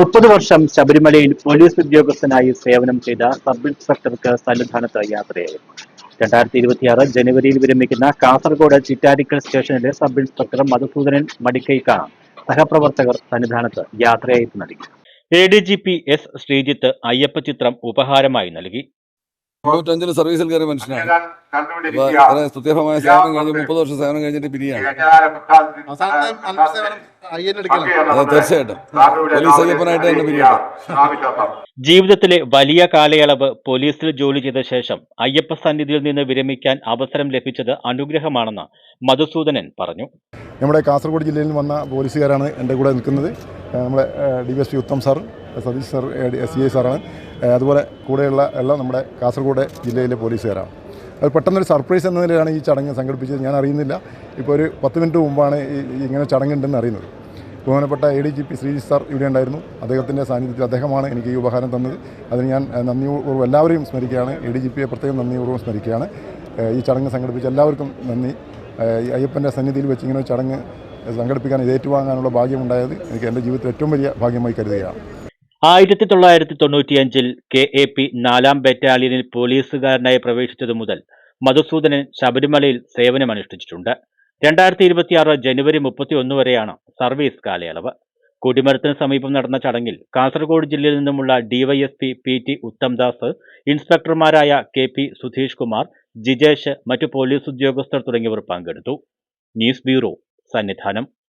മുപ്പത് വർഷം ശബരിമലയിൽ പോലീസ് ഉദ്യോഗസ്ഥനായി സേവനം ചെയ്ത സബ് ഇൻസ്പെക്ടർക്ക് സന്നിധാനത്ത് യാത്രയായിരുന്നു. രണ്ടായിരത്തി ഇരുപത്തിയാറ് ജനുവരിയിൽ വിരമിക്കുന്ന കാസർഗോഡ് ചിറ്റാരിക്കൽ സ്റ്റേഷനിലെ സബ് ഇൻസ്പെക്ടർ മധുസൂദനൻ മടിക്കൈക്കാണ് സഹപ്രവർത്തകർ സന്നിധാനത്ത് യാത്രയായി നൽകി. A D G P S Sreejith Ayyappa ചിത്രം ഉപഹാരമായി നൽകി. തൊണ്ണൂറ്റഞ്ചിൽ സർവീസിൽ കയറിയ മനുഷ്യനാണ്. സ്തുത്യർഹമായ സേവനം കഴിഞ്ഞ് മുപ്പത് വർഷം സേവനം കഴിഞ്ഞിട്ട് പിരിയാണ്. അവസാനത്തെ അന്ത്യ സേവനം അയ്യനെടുക്കണം അതെ തീർച്ചയായിട്ടും. പോലീസ് അയ്യപ്പനായിട്ട് തന്നെ പിരിയട്ടെ. ജീവിതത്തിലെ വലിയ കാലയളവ് പോലീസിൽ ജോലി ചെയ്ത ശേഷം അയ്യപ്പ സന്നിധിയിൽ നിന്ന് വിരമിക്കാൻ അവസരം ലഭിച്ചത് അനുഗ്രഹമാണെന്ന് മധുസൂദനൻ പറഞ്ഞു. നമ്മുടെ കാസർഗോഡ് ജില്ലയിൽ വന്ന പോലീസുകാരാണ് എന്റെ കൂടെ നിൽക്കുന്നത്. നമ്മുടെ D S P Uttam sir Satheesh sir C I സാറാണ്. അതുപോലെ കൂടെയുള്ള എല്ലാം നമ്മുടെ കാസർഗോഡ് ജില്ലയിലെ പോലീസുകാരാണ്. അത് പെട്ടെന്നൊരു സർപ്രൈസ് എന്ന നിലയിലാണ് ഈ ചടങ്ങ് സംഘടിപ്പിച്ചത്. ഞാൻ അറിയുന്നില്ല ഇപ്പോൾ ഒരു പത്ത് മിനിറ്റ് മുമ്പാണ് ഇങ്ങനെ ചടങ്ങുണ്ടെന്ന് അറിയുന്നത്. ബഹുമാനപ്പെട്ട A D G P Sreeji sir ഇവിടെ ഉണ്ടായിരുന്നു. അദ്ദേഹത്തിന്റെ സാന്നിധ്യത്തിൽ അദ്ദേഹമാണ് എനിക്ക് ഈ ഉപഹാരം തന്നത്. അതിന് ഞാൻ നന്ദിപൂർവം എല്ലാവരെയും സ്മരിക്കുകയാണ്. എ ഡി ജി പിയെ പ്രത്യേകം നന്ദിപൂർവം സ്മരിക്കുകയാണ്. ഈ ചടങ്ങ് സംഘടിപ്പിച്ച എല്ലാവർക്കും നന്ദി. അയ്യപ്പന്റെ സന്നിധിയിൽ വെച്ച് ഇങ്ങനെ ചടങ്ങ് സംഘടിപ്പിക്കാൻ ഇത് ഏറ്റുവാങ്ങാനുള്ള ഭാഗ്യമുണ്ടായത് എനിക്ക് എന്റെ ജീവിതത്തിൽ ഏറ്റവും വലിയ ഭാഗ്യമായി കരുതുകയാണ്. ആയിരത്തി തൊള്ളായിരത്തി തൊണ്ണൂറ്റിയഞ്ചിൽ കെ എ പി നാലാം ബറ്റാലിയനിൽ പോലീസുകാരനായി പ്രവേശിച്ചതു മുതൽ മധുസൂദനൻ ശബരിമലയിൽ സേവനമനുഷ്ഠിച്ചിട്ടുണ്ട്. രണ്ടായിരത്തി ഇരുപത്തിയാറ് ജനുവരി മുപ്പത്തി ഒന്ന് വരെയാണ് സർവീസ് കാലയളവ്. കൊടിമരത്തിന് സമീപം നടന്ന ചടങ്ങിൽ കാസർഗോഡ് ജില്ലയിൽ നിന്നുമുള്ള ഡിവൈഎസ്പി പി ടി ഉത്തംദാസ് ഇൻസ്പെക്ടർമാരായ കെ പി സുധീഷ് കുമാർ ജിജേഷ് മറ്റു പോലീസ് ഉദ്യോഗസ്ഥർ തുടങ്ങിയവർ പങ്കെടുത്തു. News bureau Sannidhanam.